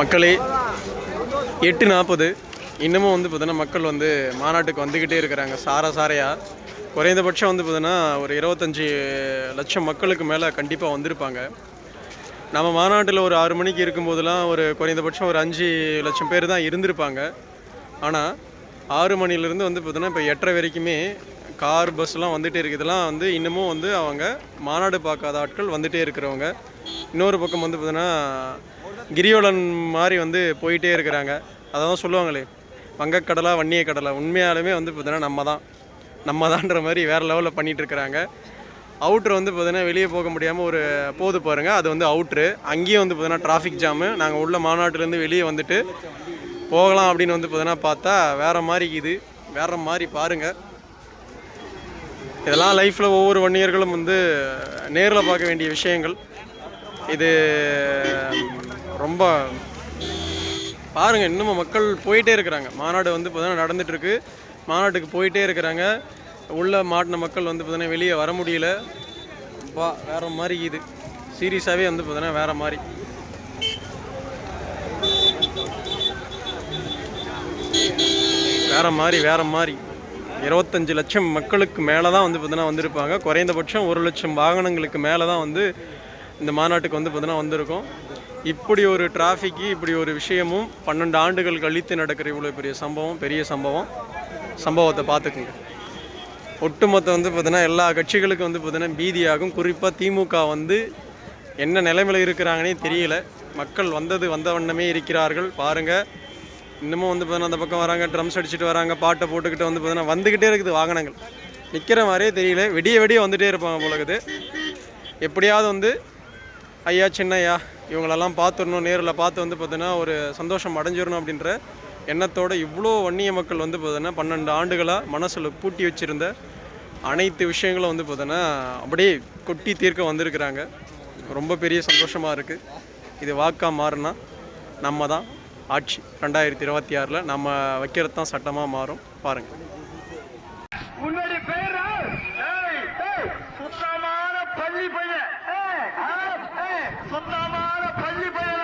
மக்களே எட்டு நாற்பது. இன்னமும் வந்து பார்த்தீங்கன்னா மக்கள் வந்து மாநாட்டுக்கு வந்துக்கிட்டே இருக்கிறாங்க. சாரா சாரையாக குறைந்தபட்சம் வந்து பார்த்தீங்கன்னா ஒரு இருபத்தஞ்சி லட்சம் மக்களுக்கு மேலே கண்டிப்பாக வந்திருப்பாங்க. நம்ம மாநாட்டில் ஒரு ஆறு மணிக்கு இருக்கும்போதெல்லாம் ஒரு குறைந்தபட்சம் ஒரு அஞ்சு லட்சம் பேர் தான் இருந்திருப்பாங்க. ஆனால் ஆறு மணிலேருந்து வந்து பார்த்தீங்கன்னா இப்போ எட்டரை வரைக்குமே கார் பஸ்லாம் வந்துகிட்டே இருக்குது இதெல்லாம் வந்து இன்னமும் வந்து அவங்க மாநாடு பார்க்காத ஆட்கள் வந்துகிட்டே இருக்கிறவங்க. இன்னொரு பக்கம் வந்து பார்த்தீங்கன்னா கிரிவலன் மாதிரி வந்து போயிட்டே இருக்கிறாங்க. அதான் சொல்லுவாங்களே வங்கக்கடலா வன்னிய கடலை உண்மையாலுமே வந்து பார்த்தீங்கன்னா நம்ம தான் நம்ம தான்ற மாதிரி வேறு லெவலில் பண்ணிகிட்டு இருக்கிறாங்க. அவுட்ரு வந்து பார்த்தீங்கன்னா வெளியே போக முடியாமல் ஒரு போது பாருங்கள் அது வந்து அவுட்ரு அங்கேயும் வந்து பார்த்தீங்கன்னா டிராஃபிக் ஜாமு நாங்கள் உள்ள மாநாட்டிலேருந்து வெளியே வந்துட்டு போகலாம் அப்படின்னு வந்து பார்த்தீங்கன்னா பார்த்தா வேறு மாதிரி இது. வேறு மாதிரி பாருங்கள் இதெல்லாம் லைஃப்பில் ஒவ்வொரு வன்னியர்களும் வந்து நேரில் பார்க்க வேண்டிய விஷயங்கள். இது ரொம்ப பாருங்க இன்னமும் மக்கள் போயிட்டே இருக்கிறாங்க. மாநாடு வந்து பார்த்தீங்கன்னா நடந்துகிட்ருக்கு மாநாட்டுக்கு போயிட்டே இருக்கிறாங்க. உள்ளே மாட்டின மக்கள் வந்து பார்த்தீங்கன்னா வெளியே வர முடியல. வா வேறு மாதிரி இது. சீரியஸாகவே வந்து பார்த்தீங்கன்னா வேறு மாதிரி. வேறு மாதிரி வேறு மாதிரி. இருபத்தஞ்சு லட்சம் மக்களுக்கு மேலே தான் வந்து பார்த்தீங்கன்னா வந்திருப்பாங்க. குறைந்தபட்சம் ஒரு லட்சம் வாகனங்களுக்கு மேலே தான் வந்து இந்த மாநாட்டுக்கு வந்து பார்த்தீங்கன்னா வந்திருக்கும். இப்படி ஒரு டிராஃபிக்கு இப்படி ஒரு விஷயமும் பன்னெண்டு ஆண்டுகள் கழித்து நடக்கிற இவ்வளோ பெரிய சம்பவம் பெரிய சம்பவம். சம்பவத்தை பார்த்துக்குங்க. ஒட்டுமொத்த வந்து பார்த்தீங்கன்னா எல்லா கட்சிகளுக்கும் வந்து பார்த்தீங்கன்னா பீதியாகும். குறிப்பாக திமுக வந்து என்ன நிலைமையில் இருக்கிறாங்கன்னே தெரியல. மக்கள் வந்தது வந்த வண்ணமே இருக்கிறார்கள். பாருங்கள் இன்னமும் வந்து பார்த்தீங்கன்னா அந்த பக்கம் வராங்க ட்ரம்ஸ் அடிச்சுட்டு வராங்க பாட்டை போட்டுக்கிட்டு வந்து பார்த்தீங்கன்னா வந்துக்கிட்டே இருக்குது வாகனங்கள். நிற்கிற மாதிரியே தெரியல. வெடிய விடிய வந்துகிட்டே இருப்பாங்க போலக்குது எப்படியாவது வந்து ஐயா சின்னையா இவங்களெல்லாம் பார்த்துடணும் நேரில் பார்த்து வந்து பார்த்தீங்கன்னா ஒரு சந்தோஷம் அடைஞ்சிடணும் அப்படின்ற எண்ணத்தோட இவ்வளோ வன்னிய மக்கள் வந்து பார்த்தீங்கன்னா பன்னெண்டு ஆண்டுகளாக மனசில் பூட்டி வச்சுருந்த அனைத்து விஷயங்களும் வந்து பார்த்தீங்கன்னா அப்படியே கொட்டி தீர்க்க வந்திருக்கிறாங்க. ரொம்ப பெரிய சந்தோஷமாக இருக்குது இது வாக்காக மாறினா நம்ம தான். ஆட்சி ரெண்டாயிரத்தி இருபத்தி ஆறில் நம்ம வைக்கிறது தான் சட்டமாக மாறும். பாருங்கள் பள்ளி பையன். சொந்தமான பள்ளி பையன்.